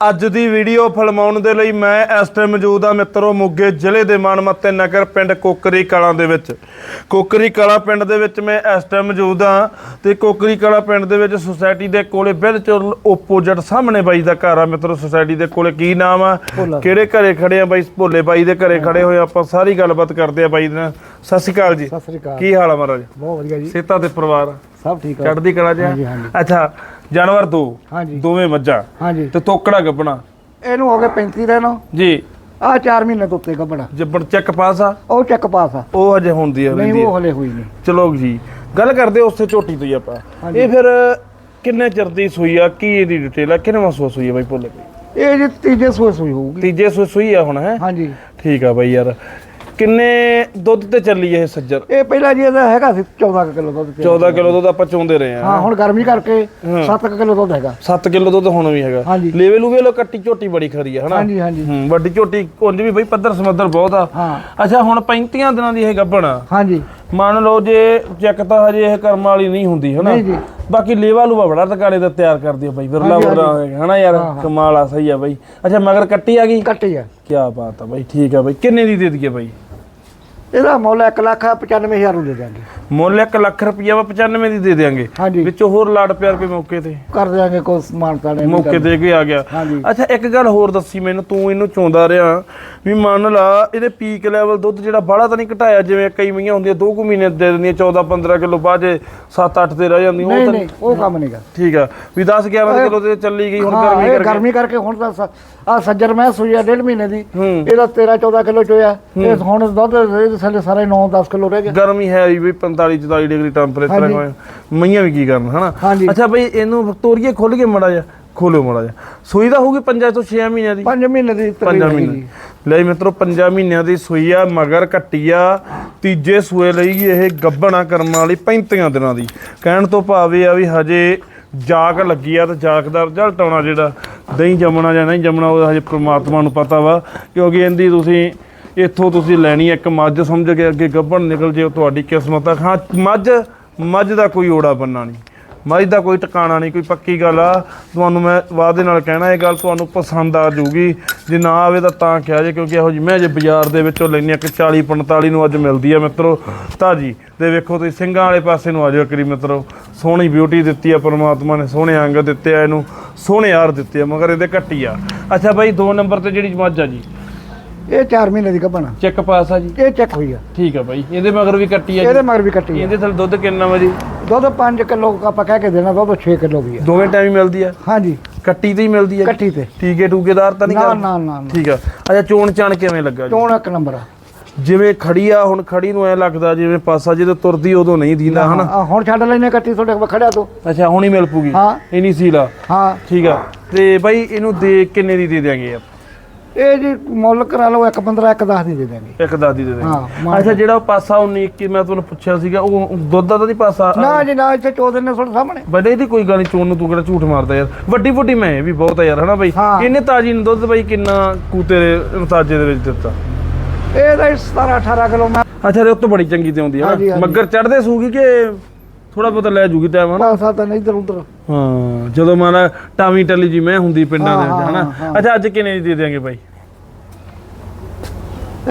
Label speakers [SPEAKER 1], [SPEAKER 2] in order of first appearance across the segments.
[SPEAKER 1] ਅੱਜ ਦੀ ਵੀਡੀਓ ਫਿਲਮਾਉਣ ਦੇ ਲਈ ਮੈਂ ਇਸ ਟਾਈਮ ਮੌਜੂਦ ਆ ਮਿੱਤਰੋ ਮੋਗੇ ਜ਼ਿਲ੍ਹੇ ਦੇ ਮਾਨਮੱਤੇ ਨਗਰ ਪਿੰਡ ਕੋਕਰੀ ਕਲਾਂ ਦੇ ਵਿੱਚ। ਕੋਕਰੀ ਕਲਾਂ ਪਿੰਡ ਦੇ ਵਿੱਚ ਮੈਂ ਇਸ ਟਾਈਮ ਮੌਜੂਦ ਆ ਤੇ ਕੋਕਰੀ ਕਲਾਂ ਪਿੰਡ ਦੇ ਵਿੱਚ ਸੁਸਾਇਟੀ ਦੇ ਕੋਲੇ ਬਿਲਕੁਲ ਓਪੋਜਿਟ ਸਾਹਮਣੇ ਬਾਈ ਦਾ ਘਰ ਆ ਮਿੱਤਰੋ ਸੁਸਾਇਟੀ ਦੇ ਕੋਲੇ ਕੀ ਨਾਮ ਆ? ਕਿਹੜੇ ਘਰੇ ਖੜੇ ਆ ਬਾਈ? ਭੋਲੇ ਬਾਈ ਦੇ ਘਰੇ ਖੜੇ ਹੋਏ ਆਪਾਂ ਸਾਰੀ ਗੱਲਬਾਤ ਕਰਦੇ ਆ ਬਾਈ ਨਾਲ। ਸਤਿ ਸ਼੍ਰੀ ਅਕਾਲ ਜੀ।
[SPEAKER 2] ਸਤਿ ਸ੍ਰੀ ਅਕਾਲ।
[SPEAKER 1] ਕੀ ਹਾਲ ਆ ਮਹਾਰਾਜ?
[SPEAKER 2] ਬਹੁਤ ਵਧੀਆ ਜੀ।
[SPEAKER 1] ਸੇਤਾ ਤੇ ਪਰਿਵਾਰ
[SPEAKER 2] ਸਭ ਠੀਕ ਆ।
[SPEAKER 1] ਚੜ੍ਹਦੀ ਕਲਾ?
[SPEAKER 2] ਹਾਂਜੀ।
[SPEAKER 1] ਅੱਛਾ ਜਾਨਵਰ ਦੋ
[SPEAKER 2] ਹਾਂਜੀ।
[SPEAKER 1] ਦੋਵੇਂ ਮੱਝਾਂ।
[SPEAKER 2] ਹਾਂਜੀ।
[SPEAKER 1] ਤੇ ਤੋਕੜਾ ਗੱਬਣਾ
[SPEAKER 2] ਇਹਨੂੰ ਹੋ ਗਏ 35 ਦਿਨ।
[SPEAKER 1] ਜੀ।
[SPEAKER 2] ਆ 4 ਮਹੀਨੇ ਤੋਂ ਉੱਤੇ ਕੱਢਣਾ
[SPEAKER 1] ਜੱਬਣ ਚੱਕ ਪਾਸ ਆ?
[SPEAKER 2] ਉਹ ਚੱਕ ਪਾਸ ਆ।
[SPEAKER 1] ਉਹ ਹਜੇ ਹੁੰਦੀ ਆ
[SPEAKER 2] ਨਹੀਂ ਉਹ
[SPEAKER 1] ਆ।
[SPEAKER 2] ਹਲੇ ਹੋਈ ਨਹੀਂ।
[SPEAKER 1] ਚਲੋ ਜੀ। ਗੱਲ ਕਰਦੇ ਉਸੇ ਝੋਟੀ ਤੋਂ ਹੀ ਆਪਾਂ।
[SPEAKER 2] ਹਾਂਜੀ।
[SPEAKER 1] ਇਹ ਫਿਰ ਕਿੰਨੇ ਚਿਰ ਦੀ ਸੂਈ ਆ? ਕੀ ਇਹਦੀ ਡਿਟੇਲ ਆ? ਕਿੰਨੇ ਮਾਸ ਸੂਈ ਆ ਬਾਈ ਭੋਲੇ
[SPEAKER 2] ਇਹ ਜੀ ਤੀਜੇ ਸੂਏ ਸੂਈ ਹੋਊਗੀ।
[SPEAKER 1] ਤੀਜੇ ਸੂਈ ਸੂਈ ਆ ਹੁਣ ਹੈ?
[SPEAKER 2] ਹਾਂਜੀ।
[SPEAKER 1] ਠੀਕ ਆ ਬਾਈ ਯਾਰ। ਕਿੰਨੇ ਦੁੱਧ ਤੇ ਚੱਲੀ ਇਹ ਸੱਜਰ
[SPEAKER 2] ਇਹ ਪਹਿਲਾਂ ਜੀ ਇਹਦਾ ਹੈਗਾ ਸੀ 14 ਕਿਲੋ ਦੁੱਧ ਪਿਆ।
[SPEAKER 1] 14 ਕਿਲੋ ਦੁੱਧ ਆਪਾਂ ਚੋਂਦੇ ਰਹੇ ਆ
[SPEAKER 2] ਹਾਂ ਹੁਣ ਗਰਮੀ ਕਰਕੇ
[SPEAKER 1] ਹਾਂ।
[SPEAKER 2] 7 ਕਿਲੋ ਦੁੱਧ ਹੈਗਾ।
[SPEAKER 1] 7 ਕਿਲੋ ਦੁੱਧ ਹੁਣ ਵੀ ਹੈਗਾ। ਲੇਵੇ ਲੂਵੇ ਲੋ ਕੱਟੀ ਝੋਟੀ ਬੜੀ ਖਰੀ ਆ ਹਨਾ?
[SPEAKER 2] ਹਾਂਜੀ ਹਾਂਜੀ।
[SPEAKER 1] ਹੂੰ ਵੱਡੀ ਝੋਟੀ ਕੁੰਜ ਵੀ ਬਈ ਪੱਧਰ ਸਮੱਧਰ ਬਹੁਤ ਆ।
[SPEAKER 2] ਹਾਂ।
[SPEAKER 1] ਅੱਛਾ ਹੁਣ 35 ਦਿਨਾਂ ਦੀ ਇਹ ਗੱਭਣ
[SPEAKER 2] ਹਾਂਜੀ।
[SPEAKER 1] ਮੰਨ ਲਓ ਜੇ ਚੈੱਕ ਤਾਂ ਹਜੇ ਇਹ ਕਰਮ ਵਾਲੀ ਨਹੀਂ ਹੁੰਦੀ ਹਨਾ?
[SPEAKER 2] ਨਹੀਂ ਜੀ।
[SPEAKER 1] ਬਾਕੀ ਲੇਵਾ ਲੂਵਾ ਬੜਾ ਟਕਾਲੇ ਦਾ ਤਿਆਰ ਕਰਦੀ ਆ ਬਾਈ ਵਿਰਲਾ ਵਿਰਲਾ ਹਨਾ ਯਾਰ? ਕਮਾਲ ਆ ਸਹੀ ਆ ਬਾਈ। ਅੱਛਾ ਮਗਰ ਕੱਟੀ ਆ ਗਈ?
[SPEAKER 2] ਕੱਟੀ ਆ।
[SPEAKER 1] ਕੀ ਬਾਤ ਆ ਬਾਈ ਠੀਕ ਆ ਬਾਈ। ਕਿੰਨੇ ਦੀ ਦੇ ਦਈਏ ਬਾਈ?
[SPEAKER 2] ਇਹਦਾ ਮੁੱਲ 1 ਲੱਖ 95000 ਨੂੰ ਦੇ ਦਾਂਗੇ
[SPEAKER 1] ਮੁੱਲ 1 ਲੱਖ ਰੁਪਈਆ ਵਾ 95 ਦੀ ਦੇ ਦੇਾਂਗੇ
[SPEAKER 2] ਹਾਂਜੀ।
[SPEAKER 1] ਵਿੱਚੋਂ ਹੋਰ ਲਾੜ ਪਿਆਰ ਕੋਈ ਮੌਕੇ ਤੇ?
[SPEAKER 2] ਕਰ ਦਿਆਂਗੇ ਕੋਈ ਸਮਾਨਤਾ ਨੇ
[SPEAKER 1] ਮੌਕੇ ਤੇ ਕੋਈ ਆ ਗਿਆ।
[SPEAKER 2] ਹਾਂਜੀ।
[SPEAKER 1] ਅੱਛਾ ਇੱਕ ਗੱਲ ਹੋਰ ਦੱਸੀ ਮੈਨੂੰ ਤੂੰ ਇਹਨੂੰ ਚੋਂਦਾ ਰਿਹਾ ਵੀ ਮੰਨ ਲਾ ਇਹਦੇ ਪੀਕ ਲੈਵਲ ਦੁੱਧ ਜਿਹੜਾ ਬਾਹਲਾ ਤਾਂ ਨਹੀਂ ਘਟਾਇਆ ਜਿਵੇਂ ਕਈ ਮਈਆਂ ਹੁੰਦੀਆਂ 2 ਕੁ ਮਹੀਨੇ ਦੇ ਦਿੰਦੀਆਂ 14 15 ਕਿਲੋ ਬਾਅਦ 7 8 ਤੇ ਰਹਿ ਜਾਂਦੀਆਂ ਉਹ
[SPEAKER 2] ਨਹੀਂ
[SPEAKER 1] ਤਾਂ
[SPEAKER 2] ਨਹੀਂ ਉਹ ਕੰਮ ਨਹੀਂਗਾ।
[SPEAKER 1] ਠੀਕ ਆ। ਵੀ 10 11 ਕਿਲੋ ਤੇ ਚੱਲੀ ਗਈ ਹੁਣ ਗਰਮੀ ਕਰਕੇ।
[SPEAKER 2] ਗਰਮੀ ਕਰਕੇ ਹੁਣ ਤਾਂ ਆ ਸੱਜਰ ਮੈਂ ਸੂਈ ਆ ਡੇਢ ਮਹੀਨੇ ਦੀ। ਇਹਦਾ 13 14 ਕਿਲੋ ਚੋਇਆ। ਇਹ ਹੁਣ ਦੁੱਧ ਇਹਦੇ ਥੱਲੇ ਸਾਰੇ 9 10 ਕਿਲੋ ਰਹਿ ਗਏ।
[SPEAKER 1] ਗਰਮੀ ਹੈ ਵੀ 45 44 ਡਿਗਰੀ ਟੈਂਪਰੇਚਰ। ਹੋਇਆ ਮਈਆਂ ਵੀ ਕੀ ਕਰਨ ਹਨਾ। ਅੱਛਾ ਬਈ ਇਹਨੂੰ ਤੋਰੀਏ ਖੋਲ ਕੇ ਮੜਾ ਜਾ ਖੋਲਿਓ ਮੜਾ ਜਾ ਸੂਈ ਦਾ ਹੋਊਗੀ 5 ਤੋਂ 6 ਮਹੀਨਿਆਂ ਦੀ।
[SPEAKER 2] 5 ਮਹੀਨੇ ਦੀ
[SPEAKER 1] ਪੰਜਾਂ
[SPEAKER 2] ਤਕਰੀਬਨ
[SPEAKER 1] ਮਹੀਨੇ। ਲੈ ਮਿੱਤਰੋ ਪੰਜਾਂ ਮਹੀਨਿਆਂ ਦੀ ਸੂਈ ਆ ਮਗਰ ਕੱਟੀ ਆ ਤੀਜੇ ਸੂਏ ਲਈ ਇਹ ਗੱਬਣਾ ਕਰਮ ਵਾਲੀ 35 ਦਿਨਾਂ ਦੀ। ਕਹਿਣ ਤੋਂ ਭਾਵੇਂ ਆ ਵੀ ਹਜੇ ਜਾਗ ਲੱਗੀ ਆ ਤੇ ਜਾਗ ਦਾ ਰਿਜ਼ਲਟ ਆਉਣਾ ਜਿਹੜਾ। ਦਹੀਂ ਜੰਮਣਾ ਜਾਂ ਨਹੀਂ ਜੰਮਣਾ ਉਹ ਹਜੇ ਪ੍ਰਮਾਤਮਾ ਨੂੰ ਪਤਾ ਵਾ। ਕਿਉਂਕਿ ਇਹਦੀ ਤੁਸੀਂ ਇੱਥੋਂ ਤੁਸੀਂ ਲੈਣੀ ਆ ਇੱਕ ਮੱਝ, ਸਮਝ ਕੇ ਅੱਗੇ ਗੱਭਣ ਨਿਕਲ ਜੇ ਉਹ ਤੁਹਾਡੀ ਕਿਸਮਤ ਆ। ਹਾਂ, ਮੱਝ ਮੱਝ ਦਾ ਕੋਈ ਓੜਾ ਬੰਨਾ ਨਹੀਂ। ਮੱਝ ਦਾ ਕੋਈ ਟਿਕਾਣਾ ਨਹੀਂ, ਕੋਈ ਪੱਕੀ ਗੱਲ ਆ। ਤੁਹਾਨੂੰ ਮੈਂ ਵਾਅਦੇ ਨਾਲ ਕਹਿਣਾ, ਇਹ ਗੱਲ ਤੁਹਾਨੂੰ ਪਸੰਦ ਆ ਜੂਗੀ ਜੇ ਨਾ ਆਵੇ ਤਾਂ ਤਾਂ ਕਿਹਾ ਜੇ, ਕਿਉਂਕਿ ਇਹੋ ਜਿਹੀ ਮੈਂ ਜੇ ਬਾਜ਼ਾਰ ਦੇ ਵਿੱਚੋਂ ਲੈਣੀ ਆ ਕਿ 40 45 ਨੂੰ ਅੱਜ ਮਿਲਦੀ ਆ ਮਿੱਤਰੋ। ਤਾਜੀ, ਤੇ ਵੇਖੋ ਤੁਸੀਂ ਸਿੰਘਾਂ ਵਾਲੇ ਪਾਸੇ ਨੂੰ ਆ ਜਾਓ ਕਰੀ ਮਿੱਤਰੋ। ਸੋਹਣੀ ਬਿਊਟੀ ਦਿੱਤੀ ਆ ਪਰਮਾਤਮਾ ਨੇ, ਸੋਹਣੇ ਅੰਗ ਦਿੱਤੇ ਆ ਇਹਨੂੰ, ਸੋਹਣੇ ਯਾਰ ਦਿੱਤੇ ਆ, ਮਗਰ ਇਹਦੇ ਘੱਟੀ ਆ। ਅੱਛਾ ਬਾਈ 2 ਨੰਬਰ ਤੇ ਜਿਹੜੀ ਮੱਝ ਆ ਜੀ।
[SPEAKER 2] ਇਹ 4 ਮਹੀਨੇ ਦੀ ਗੱਭਣਾ
[SPEAKER 1] ਚੈੱਕ ਪਾਸ ਆ ਜੀ।
[SPEAKER 2] ਇਹ ਚੈੱਕ ਹੋਈ ਆ।
[SPEAKER 1] ਠੀਕ ਆ ਬਾਈ। ਇਹਦੇ ਮਗਰ ਵੀ ਕੱਟੀ ਆ
[SPEAKER 2] ਇਹਦੇ ਮਗਰ ਵੀ ਕੱਟੀ ਆ।
[SPEAKER 1] ਇਹਦੇ ਥੱਲੇ ਦੁੱਧ ਕਿੰਨਾ ਵਾ ਜੀ?
[SPEAKER 2] ਦੁੱਧ 5 ਕਿਲੋ ਆਪਾਂ ਕਹਿ ਕੇ ਦੇਣਾ ਦੁੱਧ 6 ਕਿਲੋ ਵੀ ਆ।
[SPEAKER 1] ਦੋਵੇਂ ਟਾਈਮ ਹੀ ਮਿਲਦੀ ਆ?
[SPEAKER 2] ਹਾਂਜੀ।
[SPEAKER 1] ਕੱਟੀ ਤੇ ਹੀ ਮਿਲਦੀ ਆ
[SPEAKER 2] ਕੱਟੀ ਤੇ।
[SPEAKER 1] ਟੀਕੇ ਟੂਕੇਦਾਰ ਤਾਂ ਨਹੀਂ
[SPEAKER 2] ਨਾ? ਨਾ ਨਾ।
[SPEAKER 1] ਠੀਕ ਆ। ਅੱਛਾ ਚੋਣ ਚਾਣ ਕਿਵੇਂ ਲੱਗਾ ਜੀ?
[SPEAKER 2] ਚੋਣ ਇੱਕ ਨੰਬਰ ਆ।
[SPEAKER 1] ਜਿਵੇਂ ਖੜੀ ਆ ਹੁਣ ਖੜੀ ਨੂੰ ਐ ਲੱਗਦਾ ਜਿਵੇਂ ਪਾਸਾ ਜਦੋਂ ਤੁਰਦੀ ਉਦੋਂ ਨਹੀਂ ਦੀਂਦਾ ਹਨਾ?
[SPEAKER 2] ਹੁਣ ਛੱਡ ਲੈਨੇ ਕੱਟੀ ਤੁਹਾਡੇ ਕੋਲ ਖੜਿਆ ਤੂੰ।
[SPEAKER 1] ਅੱਛਾ ਹੁਣ ਹੀ ਮਿਲ ਪੂਗੀ।
[SPEAKER 2] ਹਾਂ।
[SPEAKER 1] ਇਹ ਨਹੀਂ ਸੀਲਾ।
[SPEAKER 2] ਹਾਂ।
[SPEAKER 1] ਠੀਕ ਆ। ਤੇ ਬਾਈ ਇਹਨੂੰ ਦੇ ਕਿੰਨੇ ਦੀ ਦੇ ਦਿਆਂਗੇ ਆਪਾਂ?
[SPEAKER 2] ਇਹ ਜੀ ਮੁੱਲ ਕਰਾ ਲਓ ਇੱਕ 15 ਇੱਕ 10 ਦੀ ਦੇ ਦਾਂਗੇ
[SPEAKER 1] ਇੱਕ ਦਾਦੀ ਦੇ
[SPEAKER 2] ਹਾਂ,
[SPEAKER 1] ਦਿਆਂਗੇ।
[SPEAKER 2] ਮਾਰ
[SPEAKER 1] ਅੱਛਾ ਜਿਹੜਾ ਉਹ ਪਾਸਾ 19 21 ਮੈਂ ਤੁਹਾਨੂੰ ਪੁੱਛਿਆ ਸੀਗਾ ਉਹ ਦੁੱਧ ਦਾ ਤਾਂ ਨਹੀਂ ਪਾਸਾ?
[SPEAKER 2] ਨਾ ਜੀ ਨਾ ਇੱਥੇ ਚੋਦ ਨੇ ਤੁਹਾਡੇ ਸਾਹਮਣੇ।
[SPEAKER 1] ਬੜੇ ਇਹਦੀ ਕੋਈ ਗੱਲ ਨਹੀਂ ਚੋਣ ਨੂੰ ਤੂੰ ਕਿਹੜਾ ਝੂਠ ਮਾਰਦਾ ਯਾਰ। ਵੱਡੀ ਵੱਡੀ ਮੈਂ ਇਹ ਵੀ ਬਹੁਤ ਆ ਯਾਰ ਹਨਾ ਬਾਈ?
[SPEAKER 2] ਹਾਂ।
[SPEAKER 1] ਇਹਨੇ ਤਾਜੀ ਨੂੰ ਦੁੱਧ ਬਾਈ ਕਿੰਨਾ ਕੂਤੇ ਦੇ ਤਾਜੇ ਦੇ ਵਿੱਚ ਦਿੱਤਾ?
[SPEAKER 2] ਇਹ ਤਾਂ 17 18 ਕਿਲੋ ਮੈਂ
[SPEAKER 1] ਅੱਛਾ ਤੇ ਉਹ ਤੋਂ ਬੜੀ ਚੰਗੀ ਤੇ ਆਉਂਦੀ ਹੈ
[SPEAKER 2] ਹਾਂਜੀ,
[SPEAKER 1] ਨਾ
[SPEAKER 2] ਹਾਂਜੀ।
[SPEAKER 1] ਮੱਗਰ ਚੜਦੇ ਸੂਗੀ ਕਿ ਥੋੜਾ ਬਹੁਤਾ ਲੈ ਜੂਗੀ ਟਾਈਮ ਹਨਾ?
[SPEAKER 2] ਪਾਸਾ ਤਾਂ ਨਹੀਂ ਇਧਰ ਉਧਰ।
[SPEAKER 1] ਹਾਂ ਜਦੋਂ ਮਾਨਾ ਟਾਵੀ ਟੱਲੀ ਜੀ ਮੈਂ ਹੁੰਦੀ ਪਿੰਡਾਂ ਦੇ ਵਿੱਚ ਹਨਾ। ਅੱਛਾ ਅੱਜ ਕਿੰਨੇ ਦੀ ਦੇ ਦਿਆਂਗੇ ਬਾਈ?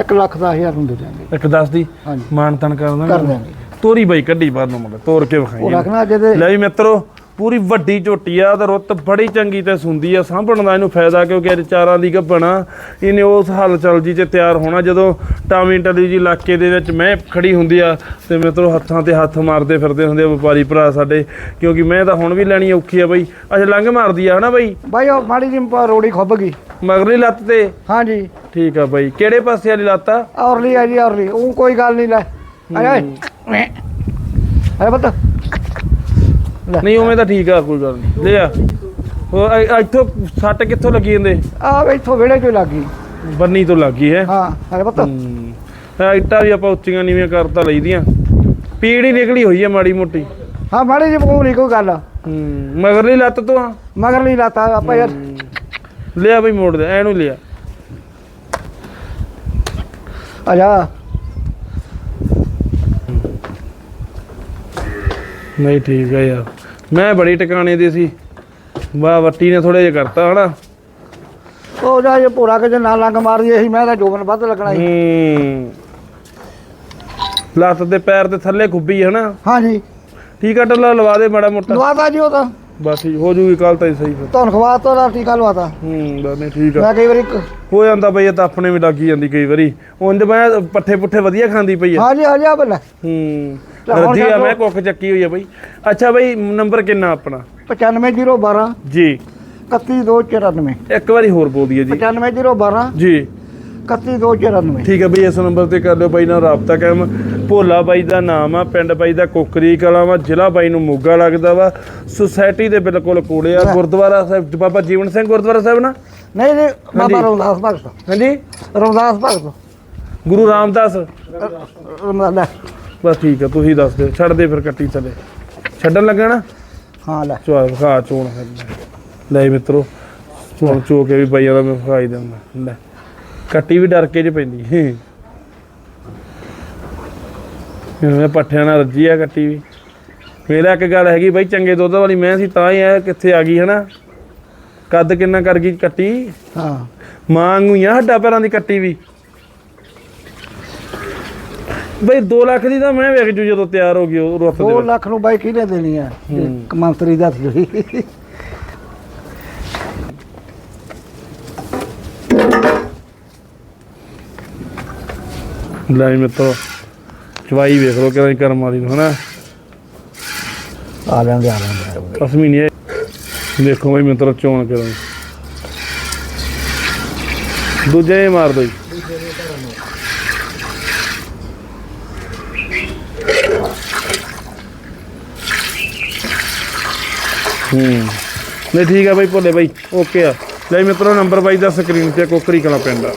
[SPEAKER 2] 1 ਲੱਖ ਦਾ ਹਜ਼ਾਰ ਨੂੰ ਦੇ ਦਾਂਗੇ
[SPEAKER 1] ਇੱਕ 10 ਦੀ?
[SPEAKER 2] ਹਾਂਜੀ।
[SPEAKER 1] ਮਾਨ ਤਨ ਕਰ ਦਾਂਗੇ।
[SPEAKER 2] ਕਰ ਦਾਂਗੇ
[SPEAKER 1] ਤੋਰੀ ਬਾਈ ਕੱਢੀ ਬਾਹਰ ਨੂੰ ਮੁੰਡਾ ਤੋਰ ਕੇ
[SPEAKER 2] ਉਹ
[SPEAKER 1] ਵਿਖਾਈ
[SPEAKER 2] ਰੱਖਣਾ ਜਿਹਦੇ
[SPEAKER 1] ਲੈ ਵੀ ਮਿੱਤਰੋ ਪੂਰੀ ਵੱਡੀ ਝੋਟੀ ਆ ਤੇ ਰੁੱਤ ਬੜੀ ਚੰਗੀ ਤੇ ਸੁੰਦੀ ਆ ਸਾਂਭਣ ਦਾ ਇਹਨੂੰ ਫਾਇਦਾ ਕਿਉਂਕਿ ਇਹ ਚਾਰਾਂ ਦੀ ਗੱਭਣਾ ਇਹਨੇ ਉਸ ਹਲ ਚਲ ਜੀ ਚ ਤਿਆਰ ਹੋਣਾ ਜਦੋਂ ਟਾਵੀ ਟੱਲੀ ਜੀ ਇਲਾਕੇ ਦੇ ਵਿੱਚ ਮੈਂ ਖੜੀ ਹੁੰਦੀ ਆ ਤੇ ਮਿੱਤਰੋ ਹੱਥਾਂ ਤੇ ਹੱਥ ਮਾਰਦੇ ਫਿਰਦੇ ਹੁੰਦੇ ਆ ਵਪਾਰੀ ਭਰਾ ਸਾਡੇ ਕਿਉਂਕਿ ਮੈਂ ਤਾਂ ਹੁਣ ਵੀ ਲੈਣੀ ਔਖੀ ਆ ਬਾਈ। ਅੱਛਾ ਲੰਘ ਮਾਰਦੀ ਆ ਹਨਾ ਬਾਈ?
[SPEAKER 2] ਬਾਈ ਉਹ ਮਾੜੀ ਪ- ਰੋੜੀ ਖੁੱਭ ਗਈ।
[SPEAKER 1] ਮਗਰਲੀ ਲੱਤ ਤੇ?
[SPEAKER 2] ਹਾਂਜੀ।
[SPEAKER 1] ਠੀਕ ਆ ਬਾਈ। ਕਿਹੜੇ ਪਾਸੇ ਵਾਲੀ ਲੱਤ ਆ?
[SPEAKER 2] ਔਰਲੀ ਆ ਜੀ ਔਰਲੀ। ਉਹ ਕੋਈ ਗੱਲ ਨਹੀਂ ਲੈ। ਆਏ। ਆਏ ਬੱਤ
[SPEAKER 1] ਨਹੀਂ ਉਵੇਂ ਤਾਂ ਠੀਕ ਆ ਕੋਈ ਗੱਲ ਨਹੀਂ। ਲੈ ਆ। ਉਹ ਇ- ਇੱਥੋਂ ਸੱਟ ਕਿੱਥੋਂ ਲੱਗੀ ਜਾਂਦੇ
[SPEAKER 2] ਆ ਇੱਥੋਂ ਵਿਹੜੇ ਚੋਂ ਲੱਗ
[SPEAKER 1] ਬੰਨੀ ਤੋਂ ਲੱਗੀ ਹੈ?
[SPEAKER 2] ਹਾਂ ਅਰੇ ਬੱਤ
[SPEAKER 1] ਇੱਟਾਂ ਵੀ ਆਪਾਂ ਉੱਚੀਆਂ ਨੀਵੀਆਂ ਕਰਤਾ ਲਈਦੀਆਂ। ਪੀੜ ਹੀ ਨਿਕਲੀ ਹੋਈ ਹੈ ਮਾੜੀ ਮੋਟੀ।
[SPEAKER 2] ਹਾਂ ਮਾੜੀ ਜਿਹੀ ਕੋਈ ਨਹੀਂ ਕੋਈ ਗੱਲ।
[SPEAKER 1] ਹੂੰ। ਮਗਰਲੀ ਲੱਤ ਤੋਂ ਆ?
[SPEAKER 2] ਮਗਰਲੀ ਲਾਤਾ ਆਪਾਂ ਯਾਰ।
[SPEAKER 1] ਲਿਆ ਬਈ ਮੋੜ ਦੇ ਐਨੂੰ ਲਿਆ।
[SPEAKER 2] ਆ ਜਾ।
[SPEAKER 1] ਨਹੀਂ ਠੀਕ ਹੈ ਯਾਰ। ਮੈਂ ਬੜੀ ਟਿਕਾਣੇ ਦੀ ਸੀ। ਵਾਹ ਵੱਟੀ ਨੇ ਥੋੜੇ ਜਿਹਾ ਕਰਤਾ ਹਨਾ।
[SPEAKER 2] ਉਹ ਜਾ ਇਹ ਪੂਰਾ ਕੇ ਜੇ ਨਾਲ ਲੰਗ ਮਾਰਦੀ ਸੀ ਮੈਂ ਤਾਂ ਜੋਬਨ ਵੱਧ ਲੱਗਣਾ ਸੀ।
[SPEAKER 1] ਹੂੰ। ਲੱਤ ਦੇ ਪੈਰ ਦੇ ਥੱਲੇ ਖੁੱਬੀ ਹਨਾ।
[SPEAKER 2] ਹਾਂਜੀ।
[SPEAKER 1] ਠੀਕ ਆ ਟੱਲਾ ਲਵਾ ਦੇ ਮਾੜਾ ਮੋਟਾ।
[SPEAKER 2] ਲਵਾਤਾ ਜੀ ਉਹ ਤਾਂ।
[SPEAKER 1] ਬਸ ਠੀਕ ਹੋ ਜੂਗੀ ਕੱਲ ਤਾਂ ਹੀ ਸਹੀ ਫਿਰ।
[SPEAKER 2] ਤੁਹਾਨੂੰ ਖਵਾਤਾ ਦਾ ਟੀਕਾ ਲਵਾਤਾ
[SPEAKER 1] ਹੂੰ ਬਸ ਨਹੀਂ ਠੀਕ ਆ।
[SPEAKER 2] ਮੈਂ ਕਈ ਵਾਰੀ ਕ-
[SPEAKER 1] ਹੋ ਜਾਂਦਾ ਬਈ ਇਹ ਤਾਂ ਆਪਣੇ ਵੀ ਲੱਗੀ ਜਾਂਦੀ ਕਈ ਵਾਰੀ। ਉਂਝ ਮੈਂ ਪੱਠੇ ਪੁੱਠੇ ਵਧੀਆ ਖਾਂਦੀ ਪਈ ਆ।
[SPEAKER 2] ਹਾਂਜੀ ਹਾਂਜੀ ਆ ਬੱਲੇ
[SPEAKER 1] ਹੂੰ
[SPEAKER 2] ਤਾਂ ਹੁਣ
[SPEAKER 1] ਰੱਜੀ ਆ ਮੈਂ। ਕੁੱਖ ਚੱਕੀ ਹੋਈ ਆ ਬਈ। ਅੱਛਾ ਬਈ ਨੰਬਰ ਕਿੰਨਾ ਆਪਣਾ?
[SPEAKER 2] 95012
[SPEAKER 1] ਜੀ।
[SPEAKER 2] 31294
[SPEAKER 1] ਇੱਕ ਵਾਰੀ ਹੋਰ ਬੋਲ ਦਈਏ ਜੀ।
[SPEAKER 2] 95012
[SPEAKER 1] ਜੀ।
[SPEAKER 2] 31294
[SPEAKER 1] ਠੀਕ ਹੈ ਬਈ ਇਸ ਨੰਬਰ ਤੇ ਕਰ ਲਿਓ ਬਾਈ ਨਾਲ ਰਾਬਤਾ ਕਾਇਮ। ਭੋਲਾ ਬਾਈ ਦਾ ਨਾਮ ਆ ਪਿੰਡ ਬਾਈ ਦਾ ਕੋਕਰੀ ਕਲਾਂ ਵਾ ਜ਼ਿਲ੍ਹਾ ਬਾਈ ਨੂੰ ਮੋਗਾ ਲੱਗਦਾ ਵਾ। ਸੁਸਾਇਟੀ ਦੇ ਬਿਲਕੁਲ ਕੋਲੇ ਆ ਗੁਰਦੁਆਰਾ ਸਾਹਿਬ ਬਾਬਾ ਜੀਵਨ ਸਿੰਘ ਗੁਰਦੁਆਰਾ ਸਾਹਿਬ ਨਾ?
[SPEAKER 2] ਨਹੀਂ ਨਹੀਂ ਬਾਬਾ। ਰਮਦਾਸ ਭਗਤ।
[SPEAKER 1] ਹਾਂਜੀ?
[SPEAKER 2] ਰਮਦਾਸ ਭਗਤ।
[SPEAKER 1] ਗੁਰੂ ਰਾਮਦਾਸ। ਬਸ ਠੀਕ ਆ ਤੁਸੀਂ ਦੱਸ ਦਿਓ ਛੱਡ ਦੇ ਫਿਰ ਕੱਟੀ ਥੱਲੇ। ਛੱਡਣ ਲੱਗਾ ਨਾ?
[SPEAKER 2] ਹਾਂ ਲੈ।
[SPEAKER 1] ਚੋਆ ਖਾ ਚੋਣ। ਲੈ ਮਿੱਤਰੋ ਚੋਣ ਚੋ ਕੇ ਵੀ ਬਾਈਆਂ ਦਾ ਮੈਂ ਫਾਈ ਦਿੰਦਾ। ਲੈ। ਕੱਟੀ ਵੀ ਡਰ ਕੇ ਚ ਪੈਂਦੀ। ਮੈਂ ਪੱਠਿਆਂ ਨਾਲ ਰੱਜੀ ਆ ਕੱਟੀ ਵੀ। ਮੇਰਾ ਇੱਕ ਗੱਲ ਹੈਗੀ ਬਾਈ ਚੰਗੇ ਦੁੱਧ ਵਾਲੀ ਮੈਂ ਸੀ ਤਾਂ ਹੀ ਆ ਕਿੱਥੇ ਆ ਗਈ ਹਨਾ? ਕੱਦ ਕਿੰਨਾ ਕਰ ਗਈ ਕੱਟੀ
[SPEAKER 2] ਹਾਂ।
[SPEAKER 1] ਮਾਂਗੂ ਆ ਹੱਡਾ ਪੈਰਾਂ ਦੀ ਕੱਟੀ ਵੀ। ਬਈ 2 ਲੱਖ ਦੀ ਤਾਂ ਮੈਂ ਵੇਖ ਜੂ ਜਦੋਂ ਤਿਆਰ ਹੋ ਗਈ ਉਹ ਰੁੱਤ ਦੇ
[SPEAKER 2] 2
[SPEAKER 1] ਵਿੱਚ।
[SPEAKER 2] ਲੱਖ ਨੂੰ ਬਾਈ ਕਿਹਨੇ ਦੇਣੀ ਆ? ਮੰਤਰੀ ਦਾ ਸੀ
[SPEAKER 1] ਲੈ ਮਿੱਤਰੋ ਚਵਾਈ ਵੇਖ ਲੋ ਕਿਹੜਾ ਕਰਮ ਨੂੰ ਹਨਾ?
[SPEAKER 2] ਆ ਲੈਂਦੇ ਆ ਲੈਂਦੇ
[SPEAKER 1] ਅਸਮੀ ਨਹੀਂ ਦੇਖੋ ਬਈ ਮਿੱਤਰੋ ਚੋਣ ਕਰਾਂ। ਦੂਜੇ ਹੀ ਮਾਰ ਦੋ ਹੂੰ। ਨਹੀਂ ਠੀਕ ਆ ਬਈ ਭੋਲੇ ਬਾਈ ਓਕੇ ਆ। ਲੈ ਮਿੱਤਰੋ ਨੰਬਰ ਬਾਈ ਦਾ ਸਕਰੀਨ ਤੇ ਕੋਕਰੀ ਕਲਾ ਪਿੰਡ ਆ।